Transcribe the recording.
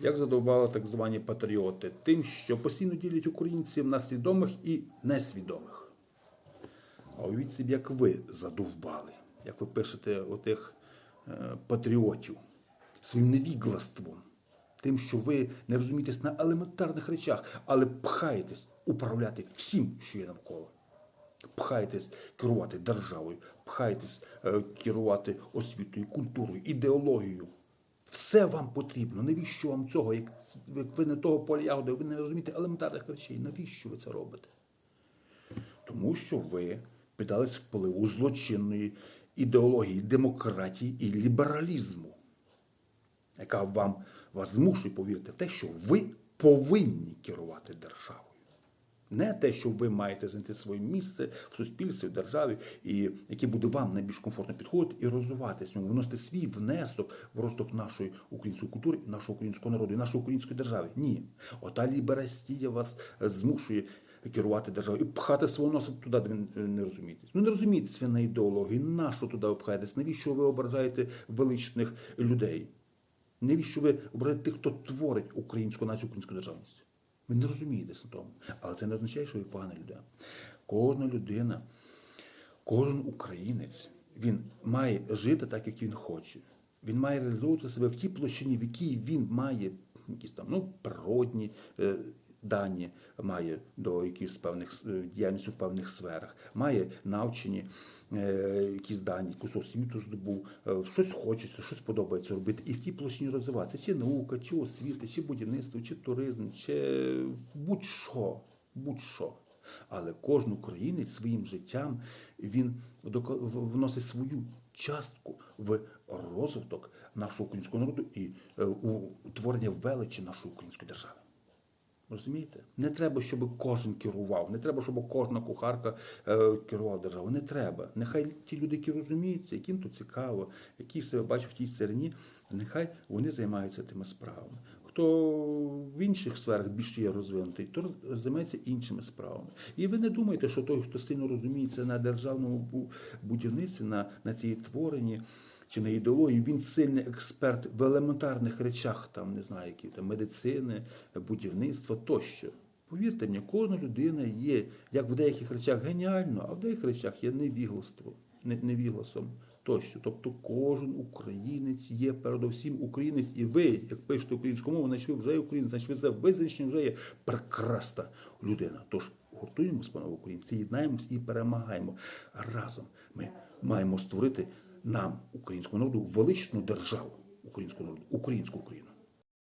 Як задовбали так звані патріоти? Тим, що постійно ділять українців на свідомих і несвідомих. А уявіть собі, як ви задовбали, як ви пишете отих е, патріотів своїм невіглаством, тим, що ви не розумієтесь на елементарних речах, але пхаєтесь управляти всім, що є навколо. Пхаєтесь керувати державою, пхаєтесь е, керувати освітою, культурою, ідеологією. Все вам потрібно. Навіщо вам цього? Як, ви не того поля ягоди, ви не розумієте елементарних речей. Навіщо ви це робите? Тому що ви піддались впливу злочинної ідеології демократії і лібералізму, яка вам вас змушує повірити в те, що ви повинні керувати державою. Не те, що ви маєте знайти своє місце в суспільстві, в державі, і яке буде вам найбільш комфортно підходити і розвиватися в ньому, свій внесок в розвиток нашої української культури, нашого українського народу і нашої української держави. Ні, ота ліберастія вас змушує керувати державою і пхати свого носа туди, де ви не розумієтесь. Ну не розумієтесь ви на ідеології, на що туди ви пхаєтесь? Навіщо ви ображаєте величних людей? Навіщо ви ображаєте тих, хто творить українську націю, українську державність? Ви не розумієте тому. Але це не означає, що ви погана людина. Кожна людина, кожен українець, він має жити так, як він хоче. Він має реалізовувати себе в тій площині, в якій він має якісь там ну, природні е, дані, має до якихось певних е, діяльності в певних сферах, має навчені е, якісь дані, якусь освіту здобув, е, щось хочеться, щось подобається робити, і в тій площині розвиватися. Чи наука, чи освіта, чи будівництво, чи туризм, чи будь-що, будь-що. Але кожен українець своїм життям він вносить свою частку в розвиток нашого українського народу і у утворення величі нашої української держави. Розумієте? Не треба, щоб кожен керував, не треба, щоб кожна кухарка е, керувала державою. Не треба. Нехай ті люди, які розуміються, яким то цікаво, які себе бачать в тій стороні, нехай вони займаються тими справами. Хто в інших сферах більше є розвинутий, то займається іншими справами. І ви не думаєте, що той, хто сильно розуміється на державному будівництві, на, на цій творенні чи на ідеології, він сильний експерт в елементарних речах, там не знаю, які там медицини, будівництва тощо. Повірте мені, кожна людина є як в деяких речах геніально, а в деяких речах є невігластво, не- невігласом тощо. Тобто кожен українець є передовсім українець, і ви, як пишете українську мову, ви вже українець, ви за визначенням вже є прекрасна людина. Тож гуртуємось, панове українці, єднаємось і перемагаємо. Разом ми маємо створити нам, українському народу, величну державу українського народу, українську Україну.